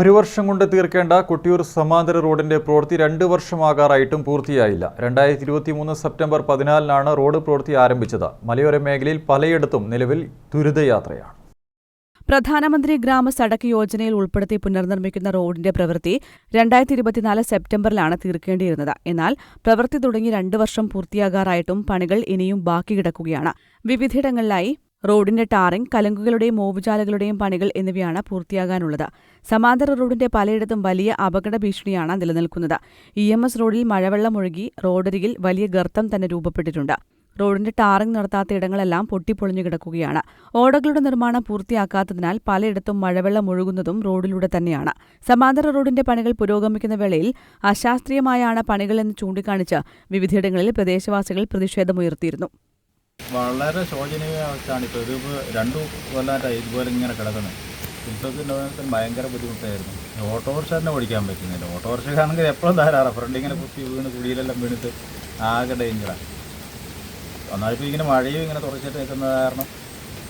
ഒരു വർഷം കൊണ്ട് തീർക്കേണ്ട കൊട്ടിയൂർ സമാന്തര റോഡിന്റെ പ്രവൃത്തി രണ്ട് വർഷമാകാറായിട്ടും പൂർത്തിയായില്ല. രണ്ടായിരത്തി ഇരുപത്തി മൂന്ന് സെപ്റ്റംബർ പതിനാലിനാണ് റോഡ് പ്രവൃത്തി ആരംഭിച്ചത്. മലയോര മേഖലയിൽ പലയിടത്തും നിലവിൽ ദുരിതയാത്രയാണ്. പ്രധാനമന്ത്രി ഗ്രാമ സടക്ക് യോജനയിൽ ഉൾപ്പെടുത്തി പുനർനിർമ്മിക്കുന്ന റോഡിന്റെ പ്രവൃത്തി രണ്ടായിരത്തി ഇരുപത്തിനാല് സെപ്റ്റംബറിലാണ് തീർക്കേണ്ടിയിരുന്നത്. എന്നാൽ പ്രവൃത്തി തുടങ്ങി രണ്ട് വർഷം പൂർത്തിയാകാറായിട്ടും പണികൾ ഇനിയും ബാക്കി കിടക്കുകയാണ്. വിവിധയിടങ്ങളിലായി റോഡിന്റെ ടാറിംഗ് കലുങ്കുകളുടെയും മോവുചാലകളുടെയും പണികൾ എന്നിവയാണ് പൂർത്തിയാകാനുള്ളത്. സമാന്തര റോഡിന്റെ പലയിടത്തും വലിയ അപകട ഭീഷണിയാണ് നിലനിൽക്കുന്നത്. ഇ എം എസ് റോഡിൽ മഴവെള്ളം ഒഴുകി റോഡരികിൽ വലിയ ഗർത്തം തന്നെ രൂപപ്പെട്ടിട്ടുണ്ട്. റോഡിന്റെ ടാറിംഗ് നടത്താത്ത ഇടങ്ങളെല്ലാം പൊട്ടിപ്പൊളിഞ്ഞു കിടക്കുകയാണ്. ഓടകളുടെ നിർമ്മാണം പൂർത്തിയാക്കാത്തതിനാൽ പലയിടത്തും മഴവെള്ളം ഒഴുകുന്നതും റോഡിലൂടെ തന്നെയാണ്. സമാന്തര റോഡിന്റെ പണികൾ പുരോഗമിക്കുന്ന വേളയിൽ അശാസ്ത്രീയമായാണ് പണികളെന്ന് ചൂണ്ടിക്കാണിച്ച് വിവിധയിടങ്ങളിൽ പ്രദേശവാസികൾ പ്രതിഷേധമുയർത്തിയിരുന്നു. വളരെ ശോചനീയ അവസ്ഥയാണ് ഇപ്പോൾ ഇതിപ്പോൾ രണ്ടു കൊല്ലമായിട്ട് ഇതുപോലെ ഇങ്ങനെ കിടക്കുന്നത്. സമയത്ത് ഭയങ്കര ബുദ്ധിമുട്ടായിരുന്നു. ഓട്ടോറിക്ഷ തന്നെ ഓടിക്കാൻ പറ്റുന്നില്ല. ഓട്ടോറിക്ഷക്കാണെങ്കിൽ എപ്പോഴും ധാരാളം ഫ്രണ്ട് ഇങ്ങനെ കുത്തി വീണ് കുടിയിലെല്ലാം വീണിട്ട് ആകെ ഡേഞ്ചറാണ് വന്നാലിപ്പോൾ ഇങ്ങനെ മഴയും ഇങ്ങനെ തുറച്ചിട്ട് നിൽക്കുന്നത് കാരണം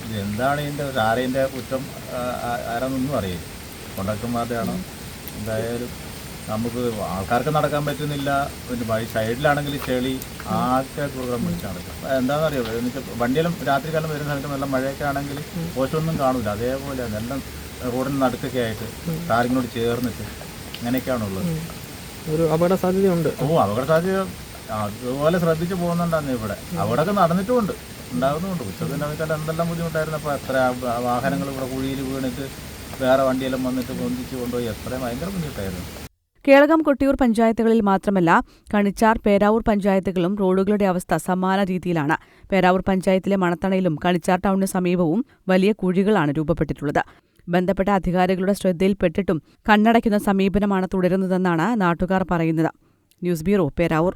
ഇതെന്താണ് ഇതിന്റെ ആരേന്റെ കുറ്റം ആരാന്നൊന്നും അറിയില്ല. കൊണ്ടക്കന്മാരുടെയാണോ എന്തായാലും നമുക്ക് ആൾക്കാർക്ക് നടക്കാൻ പറ്റുന്നില്ല. പിന്നെ സൈഡിലാണെങ്കിൽ ചെളി ആകെ പ്രോഗ്രാം പിടിച്ച് നടക്കാം. എന്താണെന്ന് അറിയോ എന്ന് വെച്ചാൽ വണ്ടിയെല്ലാം രാത്രി കാലം വരുന്ന സമയത്ത് നല്ല മഴയൊക്കെ ആണെങ്കിൽ പോസ്റ്റൊന്നും കാണില്ല അതേപോലെ എല്ലാം റോഡിന് നടുക്കൊക്കെ ആയിട്ട് ടാറിങ്ങിനോട് ചേർന്നിട്ട് അങ്ങനെയൊക്കെയാണുള്ളത് ഒരു അപകട സാധ്യതയുണ്ട് ഓ അപകട സാധ്യത അതുപോലെ ശ്രദ്ധിച്ചു പോകുന്നുണ്ടായിരുന്നു ഇവിടെ. അവിടെയൊക്കെ നടന്നിട്ടുമുണ്ട്. ഉണ്ടാകുന്നുമുണ്ട് ഉച്ചത്തിന്റെ സമയത്ത് എന്തെല്ലാം ബുദ്ധിമുട്ടായിരുന്നു. അപ്പോൾ എത്ര വാഹനങ്ങൾ ഇവിടെ കുഴിയിൽ വീണിട്ട് വേറെ വണ്ടിയെല്ലാം വന്നിട്ട് പൊന്തിച്ച് കൊണ്ടുപോയി. എത്രയും ഭയങ്കര ബുദ്ധിമുട്ടായിരുന്നു. കേളകം കൊട്ടിയൂർ പഞ്ചായത്തുകളിൽ മാത്രമല്ല കണിച്ചാർ പേരാവൂർ പഞ്ചായത്തുകളും റോഡുകളുടെ അവസ്ഥ സമാന രീതിയിലാണ്. പേരാവൂർ പഞ്ചായത്തിലെ മണത്തണയിലും കണിച്ചാർ ടൗണിന് സമീപവും വലിയ കുഴികളാണ് രൂപപ്പെട്ടിട്ടുള്ളത്. ബന്ധപ്പെട്ട അധികാരികളുടെ ശ്രദ്ധയിൽപ്പെട്ടിട്ടും കണ്ണടയ്ക്കുന്ന സമീപനമാണ് തുടരുന്നതെന്നാണ് നാട്ടുകാർ പറയുന്നത്. News bureau Peravoor.